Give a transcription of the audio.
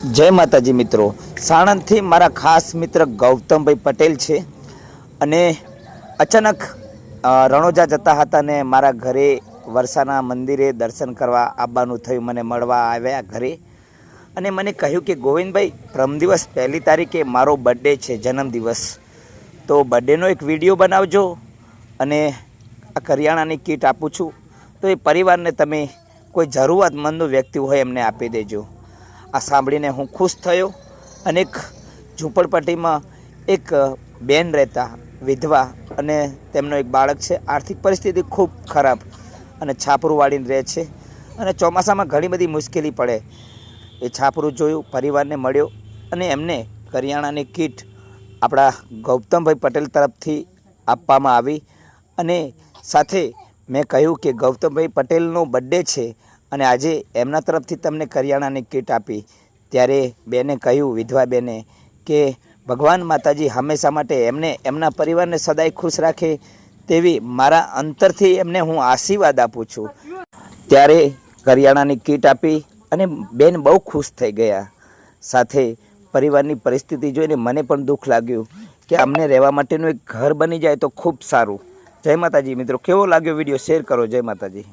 જય માતાજી મિત્રો. સાણંદથી મારા ખાસ મિત્ર ગૌતમભાઈ પટેલ છે. અને અચાનક રણોજા જતા હતા ને મારા ઘરે વરસાના મંદિરે દર્શન કરવા આવવાનું થયું, મને મળવા આવ્યા ઘરે. અને મને કહ્યું કે, ગોવિંદભાઈ પ્રમ દિવસ પહેલી તારીખે મારો બર્થડે છે જન્મદિવસ તો બર્થડેનો એક વીડિયો બનાવજો અને આ કરિયાણાની કીટ આપું છું. તો એ પરિવારને તમે કોઈ જરૂરિયાતમંદ વ્યક્તિ હોય એમને આપી દેજો. આ સાંભળીને હું ખુશ થયો અને એક ઝૂંપડપટ્ટીમાં એક બેન રહેતા વિધવા અને તેમનો એક બાળક છે. આર્થિક પરિસ્થિતિ ખૂબ ખરાબ અને છાપરું વાળીને રહે છે અને ચોમાસામાં ઘણી બધી મુશ્કેલી પડે. એ છાપરું જોયું, પરિવારને મળ્યો અને એમને કરિયાણાની કીટ આપણા ગૌતમભાઈ પટેલ તરફથી આપવામાં આવી અને સાથે મેં કહ્યું કે ગૌતમભાઈ પટેલનો બર્થડે છે અને આજે એમના તરફથી તમને કરિયાણાની કીટ આપી. ત્યારે બેને કહ્યું વિધવા બેને કે ભગવાન માતાજી હંમેશા માટે એમને, એમના પરિવારને સદાય ખુશ રાખે તેવી મારા અંતરથી એમને હું આશીર્વાદ આપું છું. ત્યારે કરિયાણાની કીટ આપી અને બેન બહુ ખુશ થઈ ગયા. સાથે પરિવારની પરિસ્થિતિ જોઈને મને પણ દુઃખ લાગ્યું કે અમને રહેવા માટેનું એક ઘર બની જાય તો ખૂબ સારું. જય માતાજી મિત્રો, કેવો લાગ્યો વીડિયો? શેર કરો, જય માતાજી.